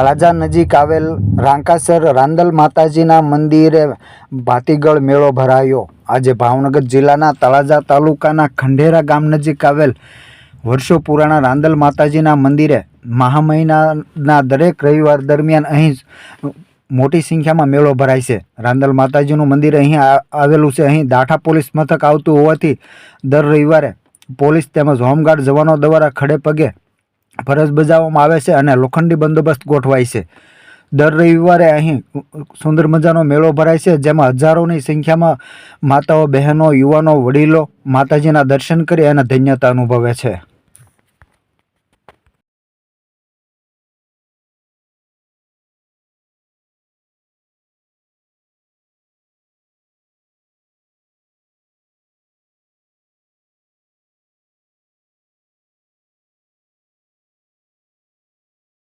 તળાજા નજીક આવેલ રાંકાસર રાંદલ માતાજીના મંદિરે ભાતીગળ મેળો ભરાયો. આજે ભાવનગર જિલ્લાના તળાજા તાલુકાના ખંડેરા ગામ નજીક આવેલ વર્ષો પુરાણા રાંદલ માતાજીના મંદિરે મહા મહિનાના દરેક રવિવાર દરમિયાન અહીં મોટી સંખ્યામાં મેળો ભરાય છે. રાંદલ માતાજીનું મંદિર અહીં આવેલું છે. અહીં દાઠા પોલીસ મથક આવતું હોવાથી દર રવિવારે પોલીસ તેમજ હોમગાર્ડ જવાનો દ્વારા ખડે પગે ફરજ બજાવવામાં આવે છે અને લોખંડી બંદોબસ્ત ગોઠવાય છે. દર રવિવારે અહીં સુંદર મજાનો મેળો ભરાય છે, જેમાં હજારોની સંખ્યામાં માતાઓ, બહેનો, યુવાનો, વડીલો માતાજીના દર્શન કરી અને ધન્યતા અનુભવે છે.